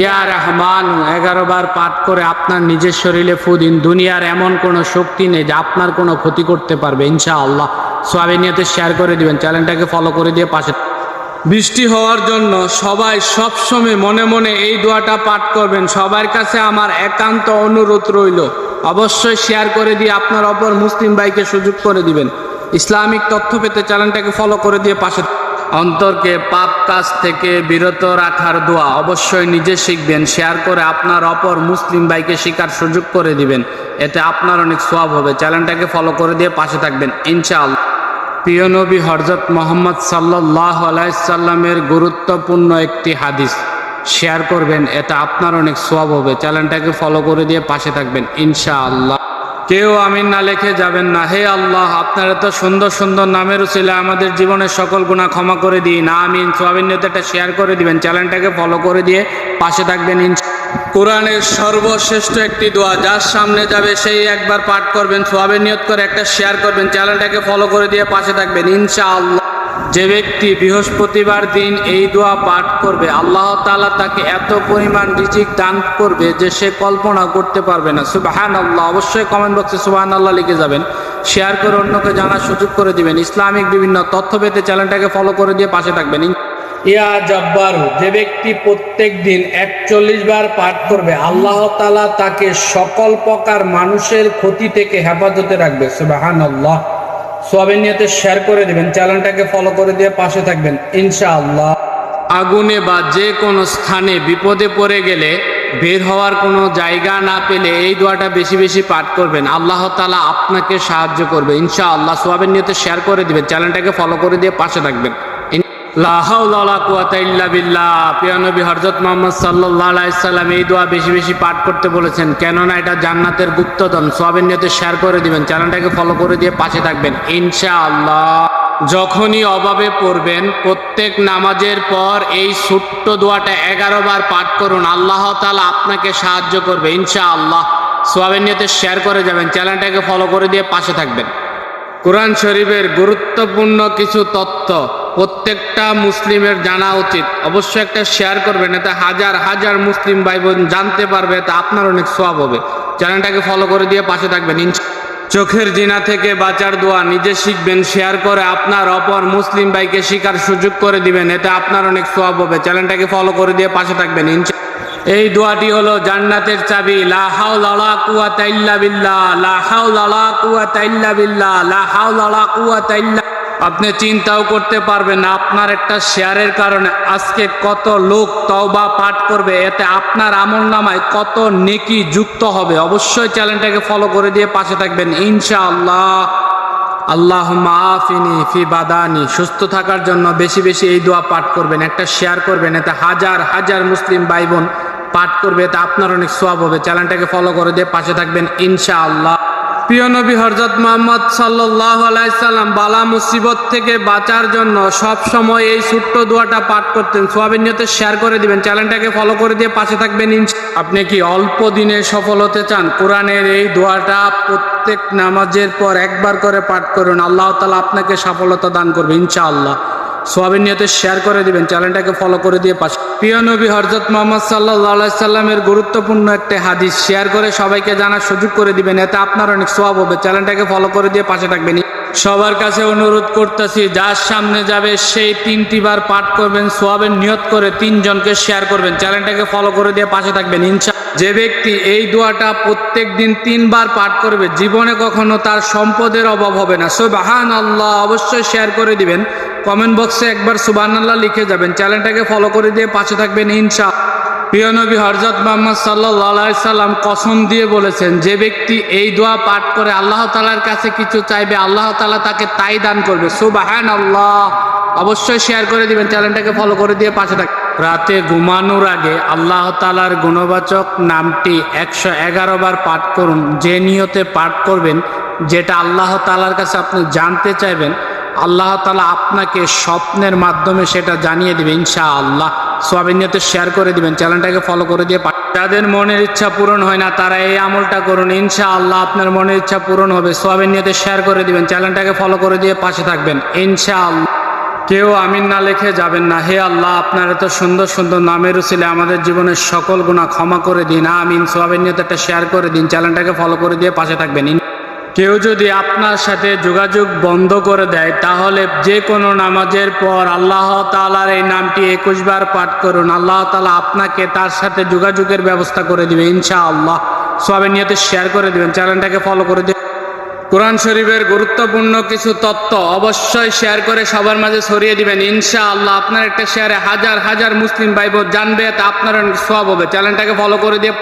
ইয়া রহমান, এগারো বার পাঠ করে আপনার নিজের শরীরে ফুদিন দুনিয়ার এমন কোনো শক্তি নেই যে আপনার কোনো ক্ষতি করতে পারবে ইনশা আল্লাহ সোয়াবে নিয়তে শেয়ার করে দিবেন, চ্যানেলটাকে ফলো করে দিয়ে পাশে বৃষ্টি হওয়ার জন্য সবাই সবসময় মনে মনে এই দোয়াটা পাঠ করবেন। সবার কাছে আমার একান্ত অনুরোধ রইল, অবশ্যই শেয়ার করে দিয়ে আপনার অপর মুসলিম ভাইকে সুযোগ করে দিবেন। ইসলামিক তথ্য পেতে চ্যানেলটাকে ফলো করে দিয়ে পাশে অন্তরকে পাপ কাজ থেকে বিরত রাখার দোয়া অবশ্যই নিজে শিখবেন, শেয়ার করে আপনার অপর মুসলিম ভাইকে শেখার সুযোগ করে দিবেন। এতে আপনার অনেক সোয়াব হবে। চ্যানেলটাকে ফলো করে দিয়ে পাশে থাকবেন, ইনশাআল্লাহ। প্রিয় নবী হরজত মোহাম্মদ সাল্লাহ আলাইসাল্লামের গুরুত্বপূর্ণ একটি হাদিস। শেয়ার করবেন, এটা আপনার অনেক সোয়াব হবে। চ্যানেলটাকে ফলো করে দিয়ে পাশে থাকবেন, ইনশাআল্লাহ। কেউ আমিন না লেখে যাবেন না। হে আল্লাহ, আপনার এত সুন্দর সুন্দর নামের ছিল আমাদের জীবনের সকল গুণা ক্ষমা করে দিন। আমিন। সোয়াবিন নেতাটা শেয়ার করে দিবেন চ্যানেলটাকে ফলো করে দিয়ে পাশে থাকবেন ইনশা কোরআনের সর্বশ্রেষ্ঠ একটি দোয়া, যার সামনে যাবে সেই একবার পাঠ করবেন সোয়াবিন নিয়ত করে একটা শেয়ার করবেন চ্যানেলটাকে ফলো করে দিয়ে পাশে থাকবেন, ইনশাআল্লাহ। যে ব্যক্তি বৃহস্পতিবার দিন এই দোয়া পাঠ করবে, আল্লাহ তাআলা তাকে এত পরিমাণ রিজিক দান করবে যে সে কল্পনা করতে পারবে না। সুবাহান আল্লাহ অবশ্যই কমেন্ট বক্সে সুবাহান আল্লাহ লিখে যাবেন। শেয়ার করে অন্যকে জানার সুযোগ করে দিবেন। ইসলামিক বিভিন্ন তথ্য পেতে চ্যানেলটাকে ফলো করে দিয়ে পাশে থাকবেন। ইয়া জব্বারু, যে ব্যক্তি প্রত্যেক দিন একচল্লিশ বার পাঠ করবে, আল্লাহ তালা তাকে সকল প্রকার মানুষের ক্ষতি থেকে হেফাজতে রাখবে। সুবাহান আল্লাহ সোয়াবিন নিয়তে শেয়ার করে দিবেন চ্যানেলটাকে ফলো করে দিয়ে পাশে থাকবেন, ইনশাআল্লাহ। আগুনে বা যে কোনো স্থানে বিপদে পড়ে গেলে বের হওয়ার কোনো জায়গা না পেলে এই দোয়াটা বেশি বেশি পাঠ করবেন। আল্লাহ তালা আপনাকে সাহায্য করবে, ইনশাআল্লাহ। সোয়াবিন নিয়তে শেয়ার করে দিবেন চ্যানেলটাকে ফলো করে দিয়ে পাশে থাকবেন। মোহাম্মদ এই দোয়া বেশি বেশি পাঠ করতে বলেছেন, কেননা এটা জান্নাতের শেয়ার করে দিবেন, চ্যানেলটাকে ফলো করে দিয়ে পাশে থাকবেন যখনই অভাবে পড়বেন, প্রত্যেক নামাজের পর এই ছোট্ট দোয়াটা এগারো বার পাঠ করুন, আল্লাহ তালা আপনাকে সাহায্য করবে, ইনশাআল্লাহ। সোয়াবের নিয়তে শেয়ার করে যাবেন, চ্যানেলটাকে ফলো করে দিয়ে পাশে থাকবেন। কোরআন শরীফের গুরুত্বপূর্ণ কিছু তথ্য প্রত্যেকটা মুসলিমের জানা উচিত। অবশ্যই একটা শেয়ার করবেন, এতে হাজার হাজার মুসলিম ভাই বোন জানতে পারবে তা আপনার অনেক সোয়াব হবে। চ্যানেলটাকে ফলো করে দিয়ে পাশে থাকবেন চোখের জিনা থেকে বাঁচার দোয়া, নিজে শিখবেন শেয়ার করে আপনার অপর মুসলিম ভাইকে শিকার সুযোগ করে দিবেন, এতে আপনার অনেক সোয়াব হবে। চ্যানেলটাকে ফলো করে দিয়ে পাশে থাকবেন, ইনশা এই দোয়াটি হলো জান্নাতের চাবি, লা হাওলা ওয়ালা কুওয়াতা ইল্লা বিল্লাহ, লা হাওলা ওয়ালা কুওয়াতা ইল্লা বিল্লাহ, লা হাওলা ওয়ালা কুওয়াতা ইল্লা আপনি চিন্তাও করতে পারবেন না, আপনার একটা শেয়ারের কারণে আজকে কত লোক তওবা পাঠ করবে, এতে আপনার আমল নামায় কত নেকি যুক্ত হবে। অবশ্যই চ্যানেলটাকে ফলো করে দিয়ে পাশে থাকবেন, ইনশাআল্লাহ। আল্লাহ মাফিনি ফি বাদানি। সুস্থ থাকার জন্য বেশি বেশি এই দোয়া পাঠ করবেন, একটা শেয়ার করবেন, এতে হাজার হাজার মুসলিম ভাই বোন পাঠ করবে, এতে আপনার অনেক সোয়াব হবে। চ্যানেলটাকে ফলো করে দিয়ে পাশে থাকবেন, ইনশাআল্লাহ। প্রিয় নবী হরজত মোহাম্মদ সাল্লাহ আলাইসাল্লাম বালা মুসিবত থেকে বাঁচার জন্য সব সময় এই ছোট্ট দোয়াটা পাঠ করতেন। সোয়াবিন শেয়ার করে দিবেন। চ্যানেলটাকে ফলো করে দিয়ে পাশে থাকবেন আপনি কি অল্প দিনে সফল হতে চান? কোরআনের এই দোয়াটা প্রত্যেক নামাজের পর একবার করে পাঠ করুন। আল্লাহ তালা আপনাকে সফলতা দান করবে, ইনশাআল্লাহ। সোয়াবিন নিয়তে শেয়ার করে দিবেন। চ্যানেলটাকে ফলো করে দিয়ে পাশে প্রিয় নবী হরজত মোহাম্মদ সাল্লাহ সাল্লামের গুরুত্বপূর্ণ একটি হাদিস শেয়ার করে সবাইকে জানার সুযোগ করে দিবেন, এতে আপনার অনেক সোয়াব হবে। চ্যানেলটাকে ফলো করে দিয়ে পাশে থাকবেন। সবার কাছে অনুরোধ করতেছি, যার সামনে যাবে সেই তিনটি বার পাঠ করবেন সোয়াবের নিয়ত করে তিনজনকে শেয়ার করবেন। চ্যানেলটাকে ফলো করে দিয়ে পাশে থাকবেন, ইনশা যে ব্যক্তি এই দোয়াটা প্রত্যেক দিন তিনবার পাঠ করবে, জীবনে কখনো তার সম্পদের অভাব হবে না। সুবাহান আল্লাহ অবশ্যই শেয়ার করে দিবেন। কমেন্ট বক্সে একবার সুবাহান আল্লাহ লিখে যাবেন। চ্যানেলটাকে ফলো করে দিয়ে পাশে থাকবেন ইনশা। প্রিয় নবী হরজত মোহাম্মদ সাল্লাহ সাল্লাম কসম দিয়ে বলেছেন, যে ব্যক্তি এই দোয়া পাঠ করে আল্লাহ তালার কাছে কিছু চাইবে, আল্লাহ তালা তাকে তাই দান করবে। সুবাহান আল্লাহ অবশ্যই শেয়ার করে দিবেন, চ্যানেলটাকে ফলো করে দিয়ে পাশে থাকবেন রাতে ঘুমানোর আগে আল্লাহ তালার গুণবাচক নামটি একশো এগারো বার পাঠ করুন। যে নিয়তে পাঠ করবেন, যেটা আল্লাহ তালার কাছে আপনি জানতে চাইবেন আল্লাহ তালা আপনাকে স্বপ্নের মাধ্যমে সেটা জানিয়ে দেবে ইনশা আল্লাহ সোয়াবিন নিয়তে শেয়ার করে দিবেন চ্যানেলটাকে ফলো করে দিয়ে যাদের মনের ইচ্ছা পূরণ হয় না, তারা এই আমলটা করুন ইনশা আল্লাহ আপনার মনের ইচ্ছা পূরণ হবে। সোয়াবিন নিয়তে শেয়ার করে দিবেন চ্যানেলটাকে ফলো করে দিয়ে পাশে থাকবেন ইনশা আল্লাহ কেউ আমিন না লিখে যাবেন না। হে আল্লাহ, আপনার এত সুন্দর সুন্দর নামের উচিলে আমাদের জীবনের সকল গুণা ক্ষমা করে দিন, আমিন। সোয়াবের নিয়ত একটা শেয়ার করে দিন চ্যানেলটাকে ফলো করে দিয়ে পাশে থাকবেন কেউ যদি আপনার সাথে যোগাযোগ বন্ধ করে দেয়, তাহলে যে কোনো নামাজের পর আল্লাহ তালার এই নামটি একুশ বার পাঠ করুন। আল্লাহ তালা আপনাকে তার সাথে যোগাযোগের ব্যবস্থা করে দিবে ইনশা আল্লাহ সোয়াবের নিয়তে শেয়ার করে দিবেন, চ্যানেলটাকে ফলো করে দিন কোরআন শরীফের গুরুত্বপূর্ণ কিছু তথ্য অবশ্যই শেয়ার করে সবার মাঝে ছড়িয়ে দিবেন ইনশা আল্লাহ আপনার একটা শেয়ারে হাজার হাজার মুসলিম ভাই বোন জানবে, তা আপনার সব হবে। চ্যানেলটাকে ফলো করে দিয়ে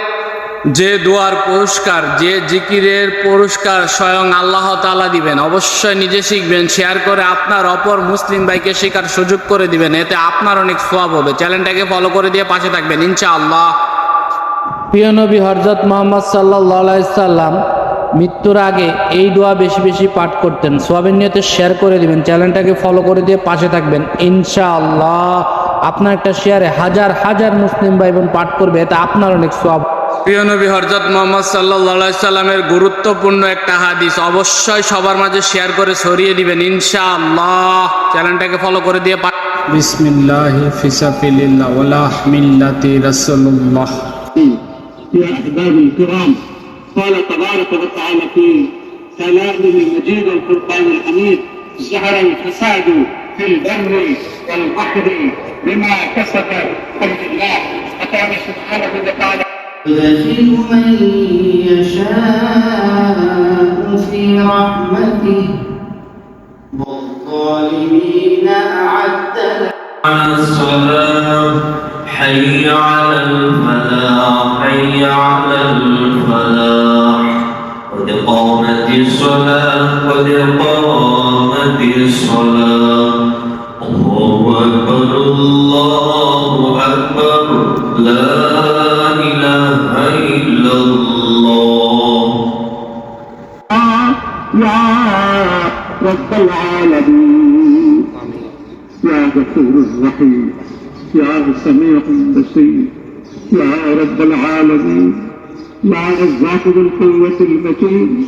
যে দোয়ার পুরস্কার, যে জিকিরের পুরস্কার স্বয়ং আল্লাহ তালা দিবেন, অবশ্যই নিজে শিখবেন, শেয়ার করে আপনার অপর মুসলিম ভাইকে শেখার সুযোগ করে দিবেন, এতে আপনার অনেক সব হবে। চ্যানেলটাকে ফলো করে দিয়ে পাশে থাকবেন ইনশা আল্লাহ প্রিয় নবী হরজত মোহাম্মদ সাল্লাহ সাল্লাম মৃত্যুর আগে এই দোয়া বেশি বেশি পাঠ করতেন। সোয়াবের নিয়তে শেয়ার করে দিবেন, চ্যানেলটাকে ফলো করে দিয়ে পাশে থাকবেন, ইনশাআল্লাহ। আপনার একটা শেয়ারে হাজার হাজার মুসলিম ভাই বোন পাঠ করবে, এতে আপনার অনেক সব প্রিয় নবী হরজত মোহাম্মদ সাল্লাহ সাল্লামের গুরুত্বপূর্ণ একটা হাদিস অবশ্যই সবার মাঝে শেয়ার করে ছড়িয়ে দিবেন ইনশাআল্লাহ চ্যানেলটাকে ফলো করে দিয়ে বিসমিল্লাহ ফিসাফিলিল্লাহ ওয়ালা মিল্লাতি রাসূলুল্লাহ يا أحبابي الكرام قال تبارك وتعالى في كلامه المجيد والفرقان الحميد ظهر الفساد في البر والبحر بما كسبت قلب الله فقال سبحانه وتعالى يدخل من يشاء في رحمته. والظالمين أعد على الصلاة. حي على الفلاح حي على الفلاح. قد قامت الصلاة قد قامت الصلاة. رب العالمين. يا غفور رحيم يا سميع بصير يا رب العالمين يا رزاق ذو القوة المتين